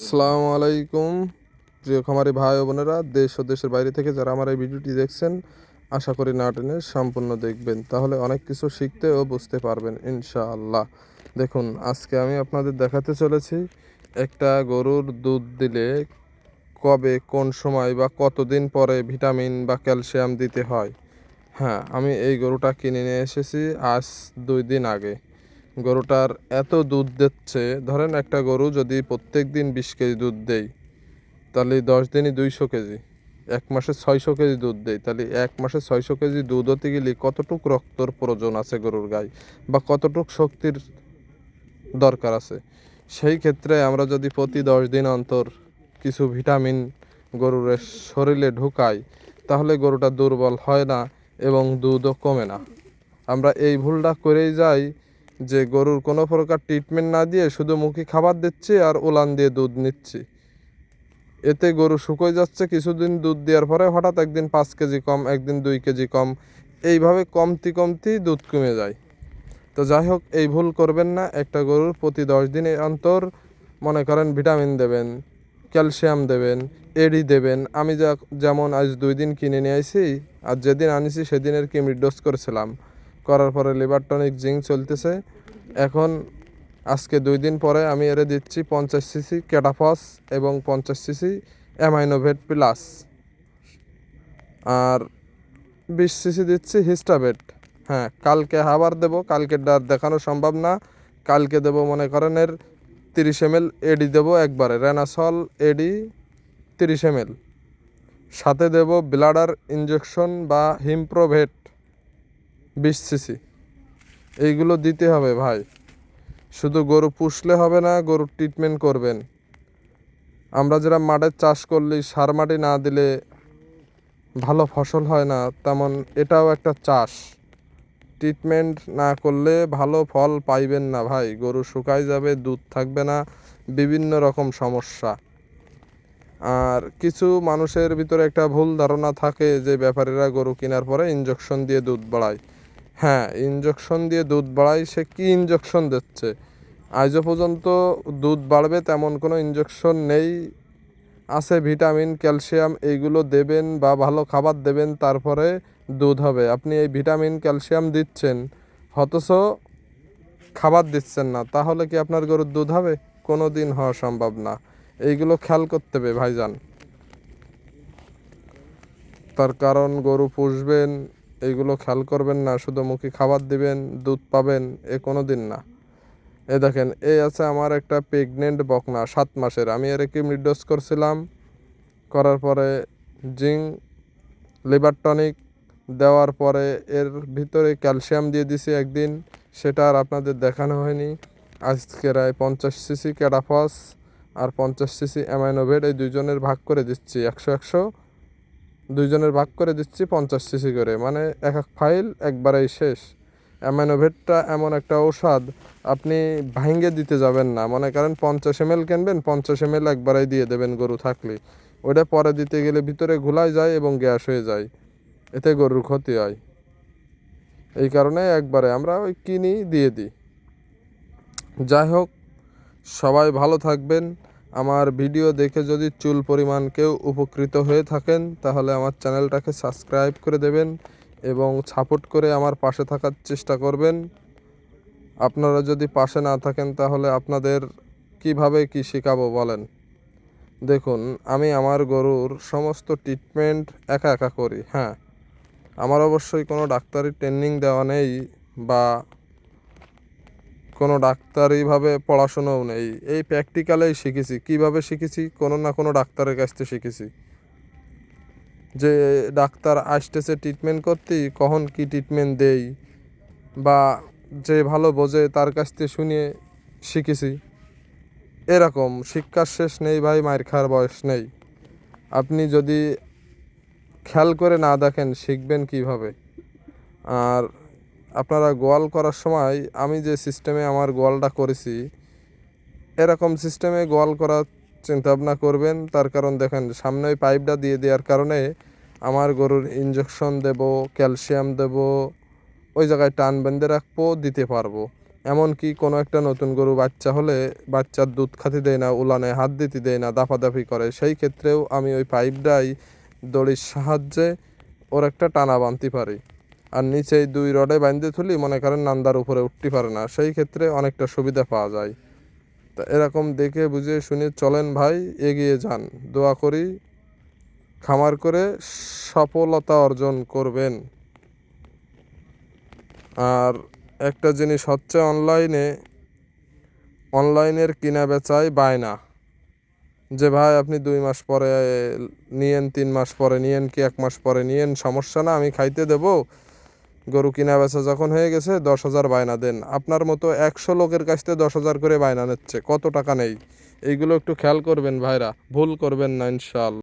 আসসালামু আলাইকুম, প্রিয় খামারি ভাই বোনেরা, দেশ ও দেশের বাইরে থেকে যারা আমার এই ভিডিওটি দেখছেন, আশা করি না টেনে সম্পূর্ণ দেখবেন। তাহলে অনেক কিছু শিখতে ও বুঝতে পারবেন, ইনশাআল্লাহ। দেখুন, আজকে আমি আপনাদের দেখাতে চলেছি একটা গরুর দুধ দিলে কবে, কোন সময় বা কতদিন পরে ভিটামিন বা ক্যালসিয়াম দিতে হয়। হ্যাঁ আমি এই গরুটা কিনে নিয়ে এসেছি আজ দুই দিন আগে। গরুটার এত দুধ দিচ্ছে। ধরেন একটা গরু যদি প্রত্যেক দিন বিশ কেজি দুধ দেয় তাহলে দশ দিনই দুইশো কেজি, এক মাসে ছয়শো কেজি দুধ দেয় তাহলে এক মাসে ছয়শো কেজি দুধ হতে গেলে কতটুক রক্তর প্রয়োজন আছে গরুর গায়ে বা কতটুক শক্তির দরকার আছে? সেই ক্ষেত্রে আমরা যদি প্রতি দশ দিন অন্তর কিছু ভিটামিন গরুর শরীরে ঢুকাই, তাহলে গরুটা দুর্বল হয় না এবং দুধও কমে না। আমরা এই ভুলটা করেই যাই যে গরুর কোনো প্রকার ট্রিটমেন্ট না দিয়ে শুধু মুখে খাবার দিচ্ছি আর উলান দিয়ে দুধ নিচ্ছি। এতে গরু শুকোয় যাচ্ছে, কিছুদিন দুধ দেওয়ার পরে হঠাৎ একদিন পাঁচ কেজি কম, একদিন দুই কেজি কম। এইভাবে কমতি কমতি দুধ কমে যায়। তো যাই হোক, এই ভুল করবেন না। একটা গরুর প্রতি দশ দিনে অন্তর মনে করেন ভিটামিন দেবেন, ক্যালসিয়াম দেবেন এডি দেবেন। আমি যা যেমন আজ দুই দিন কিনে নিয়ে আইছি, আর যেদিন আনিছি সেদিনের কিমির ডোজ করেছিলাম। করার পরে লিভার টনিক জিঙ্ক চলতেছে। এখন আজকে দুই দিন পরে আমি এরে দিচ্ছি পঞ্চাশ সিসি ক্যাটাফস এবং পঞ্চাশ সিসি অ্যামাইনোভেট প্লাস। আর বিশ সিসি দিচ্ছি হিস্টাভেট। হ্যাঁ কালকে আবার দেব, কালকে আর দেখানো সম্ভব না। কালকে দেব মনে করেন এর তিরিশ এম এডি দেবো একবারে, রেনাসল এডি তিরিশ এম সাথে দেব ব্লাডার ইঞ্জেকশন বা হিমপ্রোভেট। বিশ সিসি। এইগুলো দিতে হবে ভাই। শুধু গরু পুষলে হবে না গরুর ট্রিটমেন্ট করবেন। আমরা যারা মাঠের চাষ করলে, সার মাটি না দিলে ভালো ফসল হয় না, তেমন এটাও একটা চাষ। ট্রিটমেন্ট না করলে ভালো ফল পাইবেন না ভাই। গরু শুকাই যাবে, দুধ থাকবে না, বিভিন্ন রকম সমস্যা। আর কিছু মানুষের ভিতরে একটা ভুল ধারণা থাকে যে, ব্যাপারীরা গরু কেনার পরে ইঞ্জেকশন দিয়ে দুধ বাড়ায়। হ্যাঁ ইঞ্জেকশন দিয়ে দুধ বাড়ায়, সে কি ইঞ্জেকশন দিচ্ছে? আজও পর্যন্ত দুধ বাড়বে তেমন কোনো ইঞ্জেকশন নেই। আছে ভিটামিন ক্যালসিয়াম এইগুলো দেবেন বা ভালো খাবার দেবেন, তারপরে দুধ হবে। আপনি এই ভিটামিন ক্যালসিয়াম দিচ্ছেন, অথচ খাবার দিচ্ছেন না, তাহলে কি আপনার গরুর দুধ হবে? কোনো দিন হওয়া সম্ভব না। এইগুলো খেয়াল করতে হবে ভাইজান। তার কারণ গরু পুষবেন এইগুলো খেয়াল করবেন না, শুধু মুখে খাবার দিবেন, দুধ পাবেন, এ কোনো দিন না। এ দেখেন এই আছে আমার একটা প্রেগনেন্ট বকনা, সাত মাসের। আমি এর কি মিডোজ করছিলাম, করার পরে জিঙ্ক, লিভার টনিক দেওয়ার পরে এর ভিতরে ক্যালসিয়াম দিয়ে দিছি একদিন, সেটা আর আপনাদের দেখানো হয়নি। আজকে রায় পঞ্চাশ সিসি ক্যাডাফস আর পঞ্চাশ সিসি অ্যামাইনোভেট, এই দুজনের ভাগ করে দিচ্ছি, একশো একশো। দুইজনের ভাগ করে দিচ্ছি পঞ্চাশ সিসি করে। মানে এক এক ফাইল একবারেই শেষ। অ্যামাইনোভেটটা এমন একটা ঔষধ আপনি ভাঙ্গে দিতে যাবেন না। মনে করেন পঞ্চাশ এম কিনবেন, পঞ্চাশ এম একবারেই দিয়ে দেবেন গরু থাকলে। ওইটা পরে দিতে গেলে ভিতরে ঘোলাই যায় এবং গ্যাস হয়ে যায়। এতে গরুর ক্ষতি হয়। এই কারণে একবারে আমরা ওই কিনি দিয়ে দিই। যাই হোক, সবাই ভালো থাকবেন। আমার ভিডিও দেখে যদি চুল পরিমাণ কেউ উপকৃত হয়ে থাকেন, তাহলে আমার চ্যানেলটাকে সাবস্ক্রাইব করে দেবেন এবং সাপোর্ট করে আমার পাশে থাকার চেষ্টা করবেন। আপনারা যদি পাশে না থাকেন, তাহলে আপনাদের কীভাবে কি শেখাবো বলেন? দেখুন, আমি আমার গরুর সমস্ত ট্রিটমেন্ট একা একা করি হ্যাঁ। আমার অবশ্যই কোনো ডাক্তারি ট্রেনিং দেওয়া নেই বা কোনো ডাক্তারিভাবে পড়াশোনাও নেই। এই প্র্যাকটিক্যালেই শিখেছি। কীভাবে শিখেছি? কোনো না কোনো ডাক্তারের কাছ থেকে শিখেছি। যে ডাক্তার আসতেছে ট্রিটমেন্ট করতেই কখন কি ট্রিটমেন্ট দেই বা যে ভালো বোঝে তার কাছ থেকে শুনিয়ে শিখেছি। এরকম শিক্ষার শেষ নেই ভাই, মায়ের খাওয়ার বয়স নেই। আপনি যদি খেয়াল করে না দেখেন শিখবেন কীভাবে? আর আপনারা গোয়াল করার সময় আমি যে সিস্টেমে আমার গোয়ালটা করেছি, এরকম সিস্টেমে গোয়াল করার চিন্তাভাবনা করবেন। তার কারণ দেখেন, সামনে ওই পাইপটা দিয়ে দেওয়ার কারণে আমার গরুর ইঞ্জেকশন দেব ক্যালসিয়াম দেব, ওই জায়গায় টান বেঁধে রাখব, দিতে পারব। এমনকি কোনো একটা নতুন গরু বাচ্চা হলে বাচ্চার দুধ খাতে দেয় না, উলানে হাত দিতে দেয় না, দাফাদাফি করে। সেই ক্ষেত্রেও আমি ওই পাইপটাই দড়ির সাহায্যে ওর একটা টানা বানতে পারি। আর নিচেই দুই রডে বাঁধতে তুলি, মনে করেন নান্দার উপরে উঠতে পারে না। সেই ক্ষেত্রে অনেকটা সুবিধা পাওয়া যায়। তা এরকম দেখে বুঝে শুনে চলেন ভাই, এগিয়ে যান। দোয়া করি খামার করে সফলতা অর্জন করবেন। আর একটা জিনিস হচ্ছে অনলাইনে, অনলাইনের কিনা বেচায় বায়না যে ভাই, আপনি দুই মাস পরে নিয়েন, তিন মাস পরে নিয়েন, কি এক মাস পরে নিয়েন, সমস্যা না, আমি খাইতে দেব। গরু কিনা বেচা যখন হয়ে গেছে, দশ হাজার বায়না দেন। আপনার মতো একশো লোকের কাছ থেকে দশ হাজার করে বায়না নিচ্ছে, কত টাকা নেই? এইগুলো একটু খেয়াল করবেন ভাইরা, ভুল করবেন না ইনশাল্লাহ